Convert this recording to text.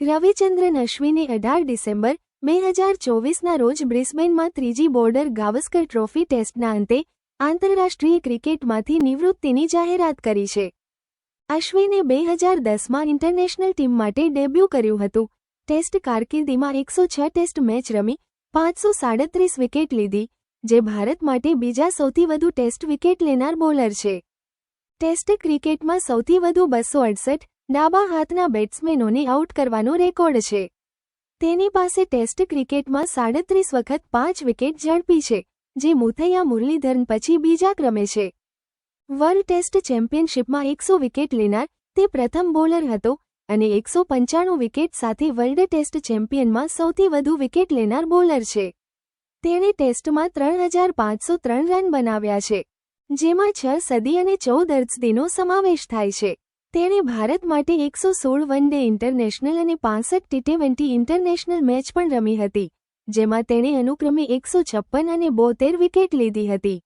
રવિચંદ્રન અશ્વિને અઢાર ડિસેમ્બર, બે હજાર ચોવીસના રોજ બ્રિસ્બેનમાં ત્રીજી બોર્ડર ગાવસ્કર ટ્રોફી ટેસ્ટના અંતે આંતરરાષ્ટ્રીય ક્રિકેટમાંથી નિવૃત્તિની જાહેરાત કરી છે. અશ્વિને બે હજાર દસમાં ઇન્ટરનેશનલ ટીમ માટે ડેબ્યુ કર્યું હતું. ટેસ્ટ કારકિર્દીમાં એકસો છ ટેસ્ટ મેચ રમી, પાંચસો સાડત્રીસ વિકેટ લીધી, જે ભારત માટે બીજા સૌથી વધુ ટેસ્ટ વિકેટ લેનાર બોલર છે. ટેસ્ટ ક્રિકેટમાં સૌથી વધુ બસો અડસઠ ડાબા હાથના બેટ્સમેનોને આઉટ કરવાનો રેકોર્ડ છે. તેની પાસે ટેસ્ટ ક્રિકેટમાં સાડત્રીસ વખત પાંચ વિકેટ ઝડપી છે, જે મુથૈયા મુરલીધરન પછી બીજા ક્રમે છે. વર્લ્ડ ટેસ્ટ ચેમ્પિયનશિપમાં એકસો વિકેટ લેનાર, તે પ્રથમ બોલર હતો અને એકસો પંચાણું વિકેટ સાથે વર્લ્ડ ટેસ્ટ ચેમ્પિયનમાં સૌથી વધુ વિકેટ લેનાર બોલર છે. તેણે ટેસ્ટમાં ત્રણ હજાર પાંચસો ત્રણ રન બનાવ્યા છે, જેમાં છ સદી અને ચૌદ અર્ધસદીનો સમાવેશ થાય છે. તેણે ભારત માટે એકસો સોળ વન ડે ઇન્ટરનેશનલ અને પાંસઠ ટી ટ્વેન્ટી ઇન્ટરનેશનલ મેચ પણ રમી હતી, જેમાં તેણે અનુક્રમે એકસો છપ્પન અને બોતેર વિકેટ લીધી હતી.